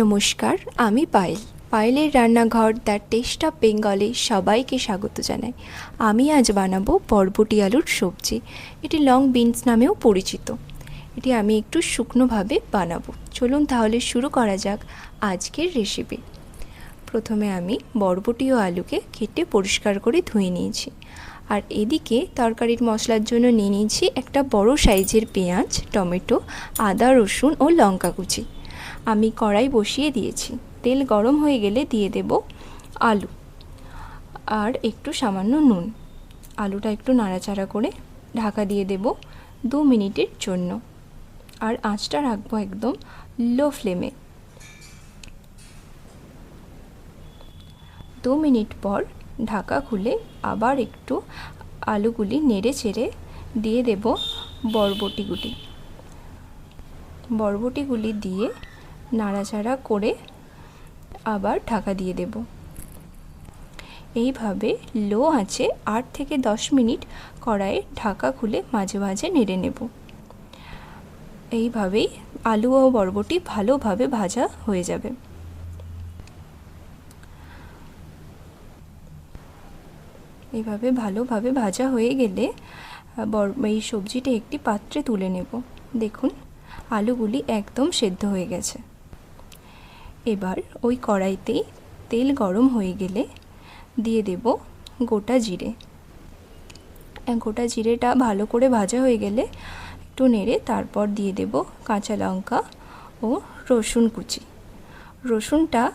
নমস্কার, আমি পায়েল। পায়েলের রান্নাঘর দ্য টেস্ট অফ বেঙ্গলে সবাইকে স্বাগত জানাই। আমি আজ বানাবো বরবটি আলুর সবজি। এটি লং বিনস নামেও পরিচিত। এটি আমি একটু শুকনোভাবে বানাবো। চলুন তাহলে শুরু করা যাক আজকের রেসিপি প্রথমে আমি বরবটি ও আলুকে কেটে পরিষ্কার করে ধুয়ে নিয়েছি। আর এদিকে তরকারির মশলার জন্য নিয়ে নিয়েছি একটা বড় সাইজের পেঁয়াজ, টমেটো, আদা, রসুন ও লঙ্কা কুচি। আমি কড়াই বসিয়ে দিয়েছি। তেল গরম হয়ে গেলে দিয়ে দেব আলু। আর একটু সামান্য নুন। আলুটা একটু নাড়াচাড়া করে ঢাকা দিয়ে দেব দু মিনিটের জন্য। আর আঁচটা রাখব একদম লো ফ্লেমে। দু মিনিট পর ঢাকা খুলে আবার একটু আলুগুলি নেড়ে চেড়ে দিয়ে দেব বরবটিগুলি। বরবটিগুলি দিয়ে নাড়াচাড়া করে আবার ঢাকা দিয়ে দেব। এইভাবে লো আঁচে আট থেকে দশ মিনিট কড়াইয়ে ঢাকা খুলে মাঝে মাঝে নেড়ে নেব। এইভাবেই আলু ও বরবটি ভালোভাবে ভাজা হয়ে যাবে। এইভাবে ভালোভাবে ভাজা হয়ে গেলে এই সবজিটা একটি পাত্রে তুলে নেব। দেখুন, আলুগুলি একদম সেদ্ধ হয়ে গেছে। এবার ওই কড়াইতেই তেল গরম হয়ে গেলে দিয়ে দেব গোটা জিরে। গোটা জিরেটা ভালো করে ভাজা হয়ে গেলে একটু নেড়ে তারপর দিয়ে দেব কাঁচা লঙ্কা ও রসুন কুচি। রসুনটা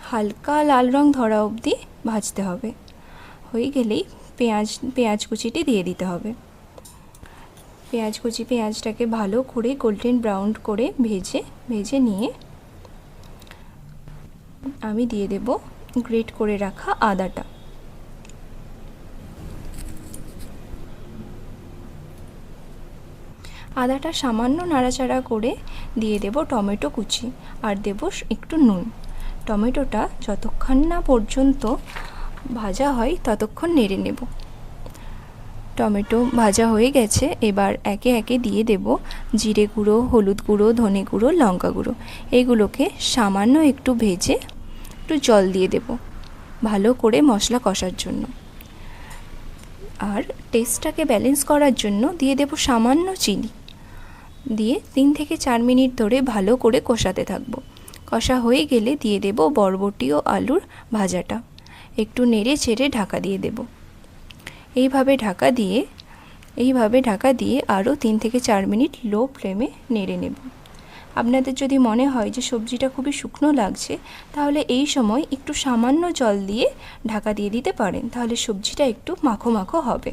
হালকা লাল রং ধরা অবধি ভাজতে হবে। হয়ে গেলেই পেঁয়াজ পেঁয়াজ কুচিটি দিয়ে দিতে হবে। পেঁয়াজ কুচি, পেঁয়াজটাকে ভালো করে গোল্ডেন ব্রাউন করে ভেজে ভেজে নিয়ে আমি দিয়ে দেব গ্রেট করে রাখা আদাটা। আদাটা সামান্য নাড়াচাড়া করে দিয়ে দেব টমেটো কুচি আর দেব একটু নুন। টমেটোটা যতক্ষণ না পর্যন্ত ভাজা হয় ততক্ষণ নেড়ে নেব। টমেটো ভাজা হয়ে গেছে, এবার একে একে দিয়ে দেব জিরে গুঁড়ো, হলুদ গুঁড়ো, ধনে গুঁড়ো, লঙ্কা গুঁড়ো। এগুলোকে সামান্য একটু ভেজে একটু জল দিয়ে দেব, ভালো করে মশলা কষার জন্য। আর টেস্টটাকে ব্যালেন্স করার জন্য দিয়ে দেব সামান্য চিনি। দিয়ে তিন থেকে চার মিনিট ধরে ভালো করে কষাতে থাকব। কষা হয়ে গেলে দিয়ে দেব বরবটি ও আলুর ভাজাটা। একটু নেড়ে চেড়ে ঢাকা দিয়ে দেব। এইভাবে ঢাকা দিয়ে, এইভাবে ঢাকা দিয়ে আরও তিন থেকে চার মিনিট লো ফ্লেমে নেড়ে নেব। আপনাদের যদি মনে হয় যে সবজিটা খুবই শুকনো লাগছে, তাহলে এই সময় একটু সামান্য জল দিয়ে ঢাকা দিয়ে দিতে পারেন, তাহলে সবজিটা একটু মাখো মাখো হবে।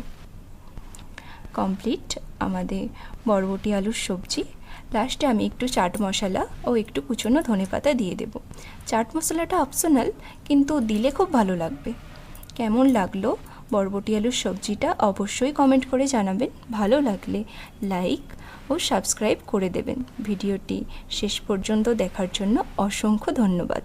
কমপ্লিট আমাদের বরবটি আলুর সবজি। লাস্টে আমি একটু চাট মশলা ও একটু কুচনো ধনে পাতা দিয়ে দেব। চাট মশলাটা অপশনাল কিন্তু দিলে খুব ভালো লাগবে। কেমন লাগল? বরবটি আলুর সবজিটা অবশ্যই কমেন্ট করে জানাবেন। ভালো লাগলে লাইক ও সাবস্ক্রাইব করে দেবেন। ভিডিওটি শেষ পর্যন্ত দেখার জন্য অসংখ্য ধন্যবাদ।